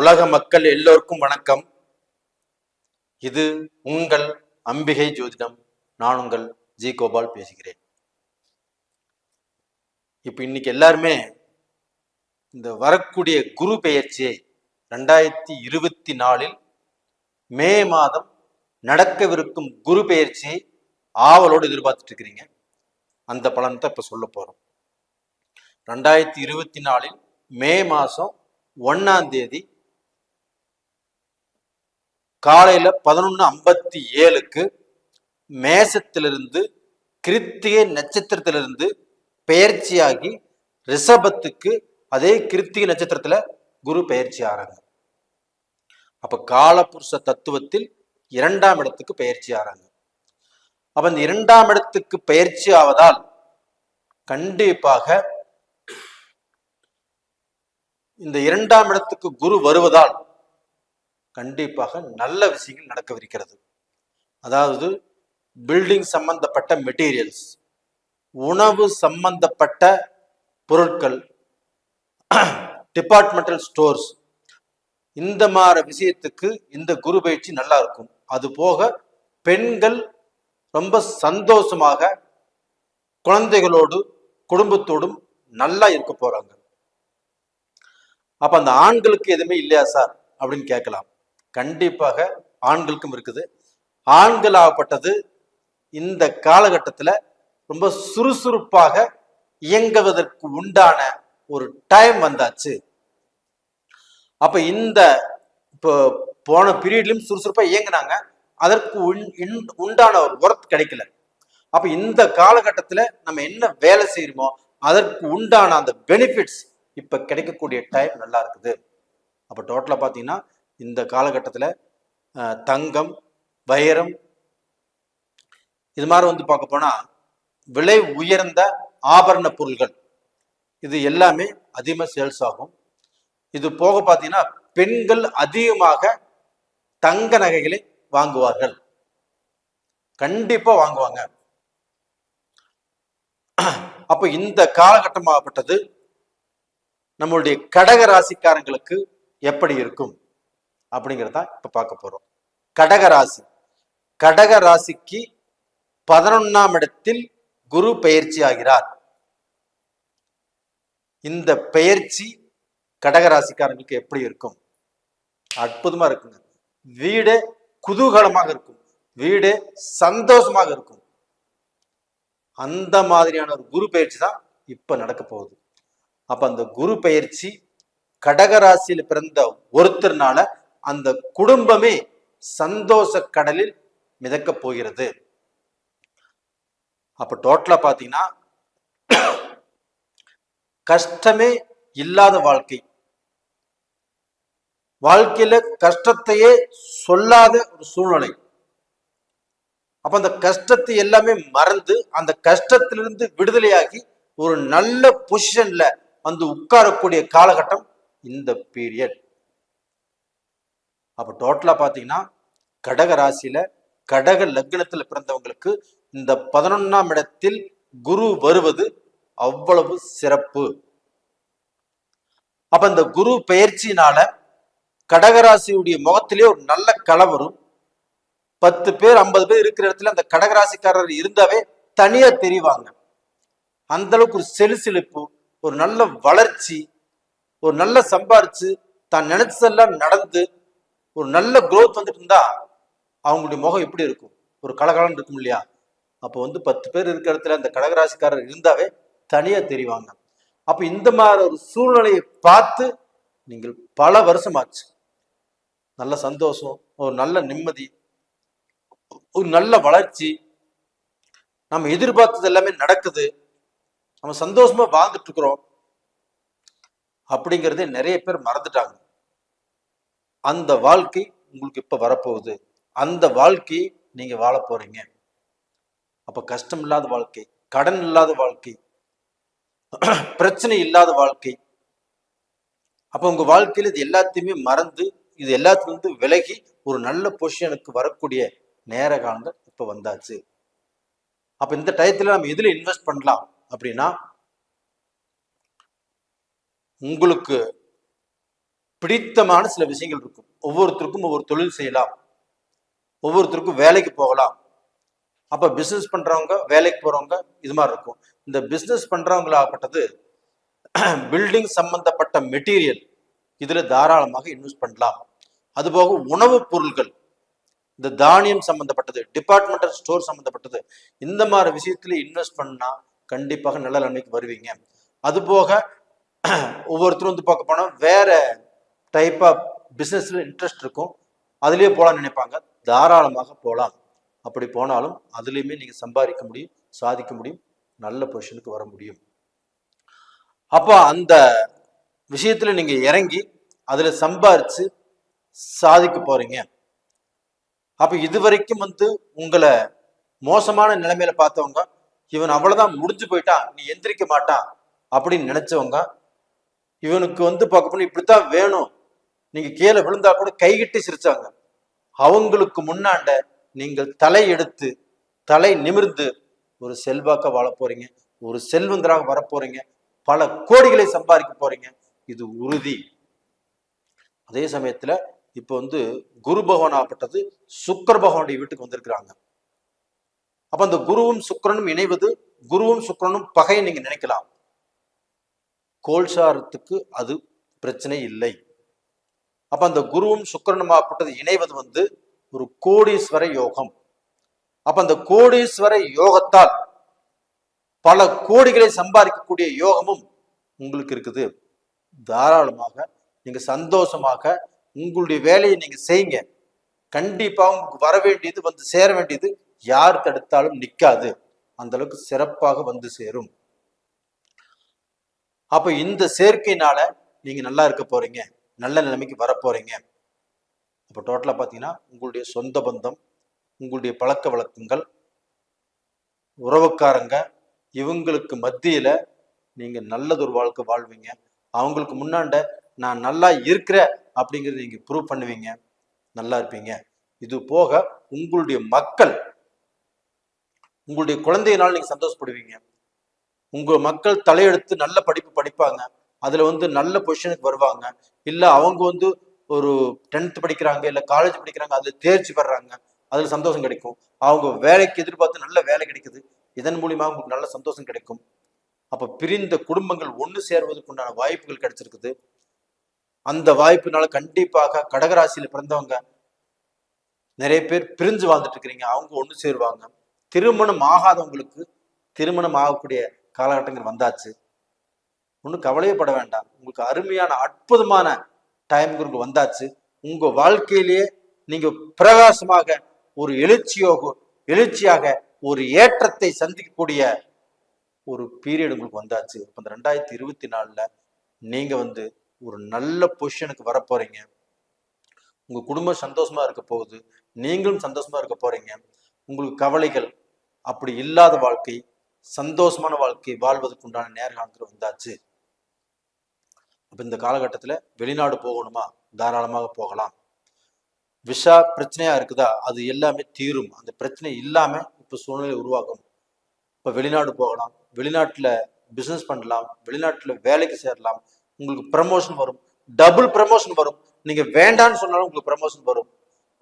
உலக மக்கள் எல்லோருக்கும் வணக்கம். இது உங்கள் அம்பிகை ஜோதிடம். நான் உங்கள் ஜி கோபால் பேசுகிறேன். இப்போ இன்னைக்கு எல்லாருமே இந்த வரக்கூடிய குரு பெயர்ச்சியை ரெண்டாயிரத்தி இருபத்தி நாலில் மே மாதம் நடக்கவிருக்கும் குரு பெயர்ச்சியை ஆவலோடு எதிர்பார்த்துட்டு இருக்கிறீங்க. அந்த பலன் தான் இப்போ சொல்ல போறோம். ரெண்டாயிரத்தி இருபத்தி நாலில் மே மாதம் ஒன்னாம் தேதி காலையில பதினொன்று ஐம்பத்தி ஏழுக்கு மேசத்திலிருந்து கிருத்திகை நட்சத்திரத்திலிருந்து பெயர்ச்சியாகி ரிஷபத்துக்கு அதே கிருத்திகை நட்சத்திரத்துல குரு பெயர்ச்சி ஆறாங்க. அப்ப காலபுருஷ தத்துவத்தில் இரண்டாம் இடத்துக்கு பெயர்ச்சி ஆறாங்க. அப்ப இந்த இரண்டாம் இடத்துக்கு பயிற்சி ஆவதால் கண்டிப்பாக இந்த இரண்டாம் இடத்துக்கு குரு வருவதால் கண்டிப்பாக நல்ல விஷயங்கள் நடக்கவிருக்கிறது. அதாவது பில்டிங் சம்பந்தப்பட்ட மெட்டீரியல்ஸ் உணவு சம்பந்தப்பட்ட பொருட்கள் டிபார்ட்மெண்டல் ஸ்டோர்ஸ் இந்த மாதிரி விஷயத்துக்கு இந்த குரு பயிற்சி நல்லா இருக்கும். அது போக பெண்கள் ரொம்ப சந்தோஷமாக குழந்தைகளோடு குடும்பத்தோடும் நல்லா இருக்க போறாங்க. அப்ப அந்த ஆண்களுக்கு எதுவுமே இல்லையா சார்? அப்படின்னு கேட்கலாம். கண்டிப்பாக ஆண்களுக்கும் இருக்குது. ஆண்களாகப்பட்டது இந்த காலகட்டத்தில் ரொம்ப சுறுசுறுப்பாக இயங்குவதற்கு உண்டான ஒரு டைம் வந்தாச்சு. அப்ப இந்த இப்போ போன பீரியட்லயும் சுறுசுறுப்பா இயங்குனாங்க. அதற்கு உண்- உண்டான ஒரு ஒர்த் கிடைக்கல. அப்ப இந்த காலகட்டத்தில் நம்ம என்ன வேலை செய்யறோமோ அதற்கு உண்டான அந்த பெனிஃபிட்ஸ் இப்ப கிடைக்கக்கூடிய டைம் நல்லா இருக்குது. அப்ப டோட்டலா பாத்தீங்கன்னா இந்த காலகட்டத்தில் தங்கம் வைரம் இது மாதிரி வந்து பார்க்க போனால் விலை உயர்ந்த ஆபரண பொருள்கள் இது எல்லாமே அதிகமாக சேல்ஸ் ஆகும். இது போக பார்த்தீங்கன்னா பெண்கள் அதிகமாக தங்க நகைகளை வாங்குவார்கள். கண்டிப்பாக வாங்குவாங்க. அப்போ இந்த காலகட்டமாகப்பட்டது நம்மளுடைய கடக ராசிக்காரங்களுக்கு எப்படி இருக்கும்? அப்படிங்கிறத இப்ப பார்க்க போறோம். கடகராசி கடகராசிக்கு கடக ராசிக்கு பதினொன்னாம் இடத்தில் குரு பெயர்ச்சி ஆகிறார். இந்த பெயர்ச்சி கடக ராசிக்காரங்களுக்கு எப்படி இருக்கும்? அற்புதமா இருக்குங்க. வீடு குதூகலமாக இருக்கும். வீடு சந்தோஷமாக இருக்கும். அந்த மாதிரியான ஒரு குரு பயிற்சி தான் இப்ப நடக்க போகுது. அப்ப அந்த குரு பயிற்சி கடகராசியில் பிறந்த ஒருத்தர்னால அந்த குடும்பமே சந்தோஷ கடலில் மிதக்க போகிறது. அப்ப டோட்டலா பாத்தீங்கன்னா கஷ்டமே இல்லாத வாழ்க்கை. வாழ்க்கையில கஷ்டத்தையே சொல்லாத ஒரு சூழ்நிலை. அப்ப அந்த கஷ்டத்தை எல்லாமே மறந்து அந்த கஷ்டத்திலிருந்து விடுதலையாகி ஒரு நல்ல பொசிஷன்ல வந்து உட்காரக்கூடிய காலகட்டம் இந்த பீரியட் அப்போ டோட்டலாக பார்த்தீங்கன்னா கடக ராசியில் கடக லக்னத்தில் பிறந்தவங்களுக்கு இந்த பதினொன்னாம் இடத்தில் குரு வருவது அவ்வளவு சிறப்பு. அப்ப இந்த குரு பெயர்ச்சினால கடகராசியுடைய முகத்திலே ஒரு நல்ல களை வரும். பத்து பேர் ஐம்பது பேர் இருக்கிற இடத்துல அந்த கடகராசிக்காரர் இருந்தாவே தனியா தெரிவாங்க. அந்த அளவுக்கு ஒரு செலுசெலுப்பு ஒரு நல்ல வளர்ச்சி ஒரு நல்ல சம்பாரிச்சு தான் நினைச்சதெல்லாம் நடந்து ஒரு நல்ல குரோத் வந்துட்டு இருந்தா அவங்களுடைய முகம் எப்படி இருக்கும்? ஒரு கலகலன்னு இருக்கும் இல்லையா? அப்போ வந்து பத்து பேர் இருக்கிற இடத்துல அந்த கடகராசிக்காரர் இருந்தாவே தனியா தெரிவாங்க. அப்ப இந்த மாதிரி ஒரு சூழ்நிலையை பார்த்து நீங்கள் பல வருஷமாச்சு. நல்ல சந்தோஷம் ஒரு நல்ல நிம்மதி ஒரு நல்ல வளர்ச்சி. நம்ம எதிர்பார்த்தது எல்லாமே நடக்குது. நம்ம சந்தோஷமா வாழ்ந்துட்டு இருக்கிறோம். அப்படிங்கிறதே நிறைய பேர் மறந்துட்டாங்க. அந்த வாழ்க்கை உங்களுக்கு இப்ப வரப்போகுது. அந்த வாழ்க்கையை நீங்க வாழ போறீங்க. அப்போ கஷ்டம் இல்லாத வாழ்க்கை கடன் இல்லாத வாழ்க்கை பிரச்சனை இல்லாத வாழ்க்கை. அப்ப உங்க வாழ்க்கையில இது எல்லாத்தையுமே மறந்து இது எல்லாத்துலேருந்து விலகி ஒரு நல்ல பொசிஷனுக்கு வரக்கூடிய நேர காலங்கள் இப்ப வந்தாச்சு. அப்ப இந்த டயத்துல நம்ம எதுல இன்வெஸ்ட் பண்ணலாம் அப்படின்னா உங்களுக்கு பிடித்தமான சில விஷயங்கள் இருக்கும். ஒவ்வொருத்தருக்கும் ஒவ்வொரு தொழில் செய்யலாம். ஒவ்வொருத்தருக்கும் வேலைக்கு போகலாம். அப்போ பிஸ்னஸ் பண்ணுறவங்க வேலைக்கு போகிறவங்க இது மாதிரி இருக்கும். இந்த பிஸ்னஸ் பண்ணுறவங்களாகப்பட்டது பில்டிங் சம்பந்தப்பட்ட மெட்டீரியல் இதில் தாராளமாக இன்வெஸ்ட் பண்ணலாம். அதுபோக உணவுப் பொருட்கள் இந்த தானியம் சம்பந்தப்பட்டது டிபார்ட்மெண்டல் ஸ்டோர் சம்பந்தப்பட்டது இந்த மாதிரி விஷயத்துல இன்வெஸ்ட் பண்ணால் கண்டிப்பாக நல்ல நிலைமைக்கு வருவீங்க. அதுபோக ஒவ்வொருத்தரும் வந்து பார்க்க போனால் வேற டைப் ஆஃப் பிஸ்னஸில் இன்ட்ரெஸ்ட் இருக்கும். அதுலேயே போகலான்னு நினைப்பாங்க. தாராளமாக போகலாம் அப்படி போனாலும் அதுலேயுமே நீங்கள் சம்பாதிக்க முடியும் சாதிக்க முடியும் நல்ல பொசிஷனுக்கு வர முடியும். அப்போ அந்த விஷயத்தில் நீங்கள் இறங்கி அதில் சம்பாரித்து சாதிக்க போகிறீங்க அப்போ இது வரைக்கும் வந்து உங்களை மோசமான நிலைமையில பார்த்தவங்க இவன் அவ்வளோதான் முடிஞ்சு போயிட்டான் நீ எந்திரிக்க மாட்டான் அப்படின்னு நினைச்சவங்க இவனுக்கு வந்து பார்க்க போனால் இப்படித்தான் வேணும். நீங்க கீழே விழுந்தா கூட கைகிட்டு சிரிச்சாங்க. அவங்களுக்கு முன்னாண்ட நீங்கள் தலை எடுத்து தலை நிமிர்ந்து ஒரு செல்வாக்க வாழ போறீங்க. ஒரு செல்வந்தராக வரப்போறீங்க போறீங்க. பல கோடிகளை சம்பாதிக்க போறீங்க. இது உறுதி. அதே சமயத்துல இப்ப வந்து குரு பகவான் ஆகப்பட்டது சுக்கர பகவானுடைய வீட்டுக்கு வந்திருக்கிறாங்க. அப்ப அந்த குருவும் சுக்கிரனும் இணைவது குருவும் சுக்கரனும் பகையை நீங்க நினைக்கலாம். கோல்சாரத்துக்கு அது பிரச்சனை இல்லை. அப்ப அந்த குருவும் சுக்கரனுமாப்பட்டது இணைவது வந்து ஒரு கோடீஸ்வர யோகம். அப்ப அந்த கோடீஸ்வர யோகத்தால் பல கோடிகளை சம்பாதிக்கக்கூடிய யோகமும் உங்களுக்கு இருக்குது. தாராளமாக நீங்க சந்தோஷமாக உங்களுடைய வேலையை நீங்க செய்யுங்க. கண்டிப்பா உங்களுக்கு வர வேண்டியது வந்து சேர வேண்டியது யார் தடுத்தாலும் நிற்காது அந்த அளவுக்கு சிறப்பாக வந்து சேரும். அப்ப இந்த சேர்க்கையினால நீங்க நல்லா இருக்க போறீங்க. நல்ல நிலைமைக்கு வரப்போகிறீங்க இப்போ அப்போ பார்த்தீங்கன்னா உங்களுடைய சொந்த பந்தம் உங்களுடைய பழக்க வழக்கங்கள் உறவுக்காரங்க இவங்களுக்கு மத்தியில் நீங்கள் நல்லதொரு வாழ்க்கை வாழ்வீங்க. அவங்களுக்கு முன்னாண்ட நான் நல்லா இருக்கிறேன் அப்படிங்கிறத நீங்கள் ப்ரூவ் பண்ணுவீங்க. நல்லா இருப்பீங்க. இது போக உங்களுடைய மக்கள் உங்களுடைய குழந்தையினால் நீங்கள் சந்தோஷப்படுவீங்க. உங்கள் மக்கள் தலையெடுத்து நல்ல படிப்பு படிப்பாங்க. அதில் வந்து நல்ல பொசிஷனுக்கு வருவாங்க. இல்லை அவங்க வந்து ஒரு டென்த் படிக்கிறாங்க இல்லை காலேஜ் படிக்கிறாங்க அதில் தேர்ச்சி பெறாங்க அதில் சந்தோஷம் கிடைக்கும். அவங்க வேலைக்கு எதிர்பார்த்து நல்ல வேலை கிடைக்குது. இதன் மூலிமா அவங்களுக்கு நல்ல சந்தோஷம் கிடைக்கும். அப்போ பிரிந்த குடும்பங்கள் ஒன்று சேர்வதற்கு உண்டான வாய்ப்புகள் கிடைச்சிருக்குது. அந்த வாய்ப்புனால கண்டிப்பாக கடகராசியில் பிறந்தவங்க நிறைய பேர் பிரிஞ்சு வாழ்ந்துட்டு இருக்கிறீங்க. அவங்க ஒன்று சேருவாங்க. திருமணம் ஆகாதவங்களுக்கு திருமணம் ஆகக்கூடிய காலகட்டங்கள் வந்தாச்சு. ஒன்றும் கவலையப்பட வேண்டாம். உங்களுக்கு அருமையான அற்புதமான டைம் உங்களுக்கு வந்தாச்சு. உங்க வாழ்க்கையிலேயே நீங்க பிரகாசமாக ஒரு எழுச்சியோக எழுச்சியாக ஒரு ஏற்றத்தை சந்திக்கக்கூடிய ஒரு பீரியட் உங்களுக்கு வந்தாச்சு. இப்போ இந்த ரெண்டாயிரத்தி இருபத்தி நாலுல நீங்க வந்து ஒரு நல்ல பொசிஷனுக்கு வர போறீங்க. உங்க குடும்பம் சந்தோஷமா இருக்க போகுது. நீங்களும் சந்தோஷமா இருக்க போறீங்க. உங்களுக்கு கவலைகள் அப்படி இல்லாத வாழ்க்கை சந்தோஷமான வாழ்க்கை வாழ்வதற்குண்டான உண்டான வந்தாச்சு. அப்போ இந்த காலகட்டத்தில் வெளிநாடு போகணுமா? தாராளமாக போகலாம். விஷா பிரச்சனையாக இருக்குதா? அது எல்லாமே தீரும். அந்த பிரச்சனை இல்லாமல் இப்போ சூழ்நிலை உருவாகும் இப்போ வெளிநாடு போகலாம். வெளிநாட்டில் பிஸ்னஸ் பண்ணலாம். வெளிநாட்டில் வேலைக்கு சேரலாம். உங்களுக்கு ப்ரமோஷன் வரும். டபுள் ப்ரமோஷன் வரும். நீங்கள் வேண்டான்னு சொன்னாலும் உங்களுக்கு ப்ரமோஷன் வரும்.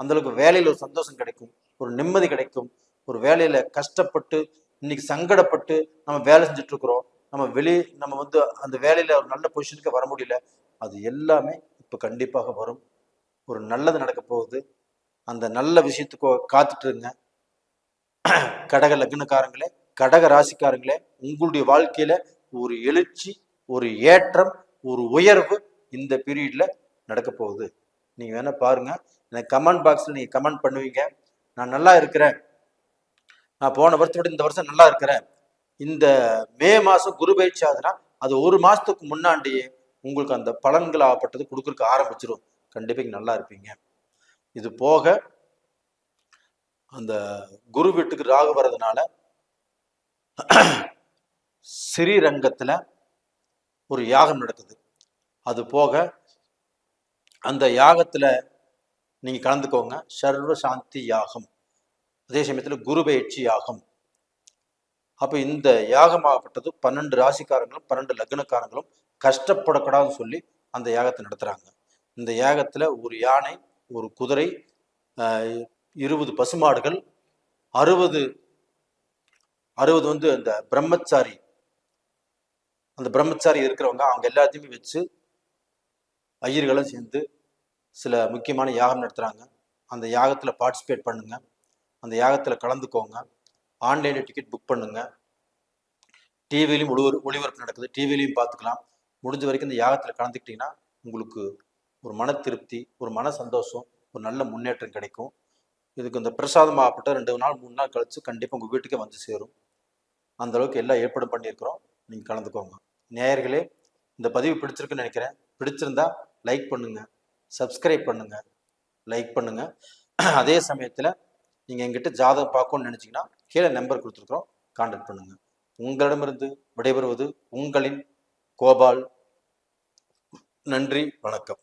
அந்தளவுக்கு வேலையில் ஒரு சந்தோஷம் கிடைக்கும். ஒரு நிம்மதி கிடைக்கும். ஒரு வேலையில் கஷ்டப்பட்டு இன்னைக்கு சங்கடப்பட்டு நம்ம வேலை செஞ்சுட்டு இருக்கிறோம். நம்ம வெளி நம்ம வந்து அந்த வேலையில் ஒரு நல்ல பொசிஷனுக்கு வர முடியல. அது எல்லாமே இப்போ கண்டிப்பாக வரும். ஒரு நல்லது நடக்க போகுது. அந்த நல்ல விஷயத்துக்கு காத்துட்ருங்க கடக லக்னக்காரங்களே கடக ராசிக்காரங்களே உங்களுடைய வாழ்க்கையில ஒரு எழுச்சி ஒரு ஏற்றம் ஒரு உயர்வு இந்த பீரியட்ல நடக்க போகுது. நீங்க வேணா பாருங்க. எனக்கு கமெண்ட் பாக்ஸ்ல நீங்க கமெண்ட் பண்ணுவீங்க. நான் நல்லா இருக்கிறேன். நான் போன வருஷத்தை விட இந்த வருஷம் நல்லா இருக்கிறேன். இந்த மே மாதம் குரு பயிற்சி ஆகுதுன்னா அது ஒரு மாதத்துக்கு முன்னாடியே உங்களுக்கு அந்த பலன்கள் ஆகப்பட்டது கொடுக்குறக்கு ஆரம்பிச்சிடும் கண்டிப்பாக நல்லா இருப்பீங்க. இது போக அந்த குரு வீட்டுக்கு ராகு வர்றதுனால ஸ்ரீரங்கத்தில் ஒரு யாகம் நடக்குது. அது போக அந்த யாகத்தில் நீங்கள் கலந்துக்கோங்க. சர்வ சாந்தி யாகம். அதே சமயத்தில் குரு பயிற்சி யாகம். அப்போ இந்த யாகமாகப்பட்டது பன்னெண்டு ராசிக்காரங்களும் பன்னெண்டு லக்னக்காரங்களும் கஷ்டப்படக்கூடாதுன்னு சொல்லி அந்த யாகத்தை நடத்துகிறாங்க இந்த யாகத்தில் ஒரு யானை ஒரு குதிரை இருபது பசுமாடுகள் அறுபது அறுபது வந்து அந்த பிரம்மச்சாரி அந்த பிரம்மச்சாரி இருக்கிறவங்க அவங்க எல்லாத்தையுமே வச்சு ஐயர்களும் சேர்ந்து சில முக்கியமான யாகம் நடத்துகிறாங்க அந்த யாகத்தில் பார்ட்டிசிபேட் பண்ணுங்க. அந்த யாகத்தில் கலந்துக்கோங்க. ஆன்லைனில் டிக்கெட் புக் பண்ணுங்கள் டிவிலையும் ஒளிபர ஒளிபரப்பு நடக்குது. டிவிலையும் பார்த்துக்கலாம். முடிஞ்ச வரைக்கும் இந்த யாகத்தில் கலந்துக்கிட்டிங்கன்னா உங்களுக்கு ஒரு மன திருப்தி ஒரு மன சந்தோஷம் ஒரு நல்ல முன்னேற்றம் கிடைக்கும். இதுக்கு இந்த பிரசாதம் ஆகப்பட்ட ரெண்டு நாள் மூணு நாள் கழித்து கண்டிப்பாக உங்கள் வீட்டுக்கே வந்து சேரும். அந்த அளவுக்கு எல்லாம் ஏற்பாடு பண்ணியிருக்கிறோம். நீங்கள் கலந்துக்கோங்க. நேயர்களே இந்த பதிவு பிடிச்சிருக்குன்னு நினைக்கிறேன். பிடிச்சிருந்தா லைக் பண்ணுங்கள் சப்ஸ்கிரைப் பண்ணுங்கள் லைக் பண்ணுங்கள் அதே சமயத்தில் நீங்கள் எங்கிட்ட ஜாதகம் பார்க்கணும்னு நினச்சிங்கன்னா கீழே நம்பர் கொடுத்துருக்குறோம். காண்டாக்ட் பண்ணுங்கள் உங்களிடமிருந்து விடைபெறுவது உங்களின் கோபால். நன்றி வணக்கம்.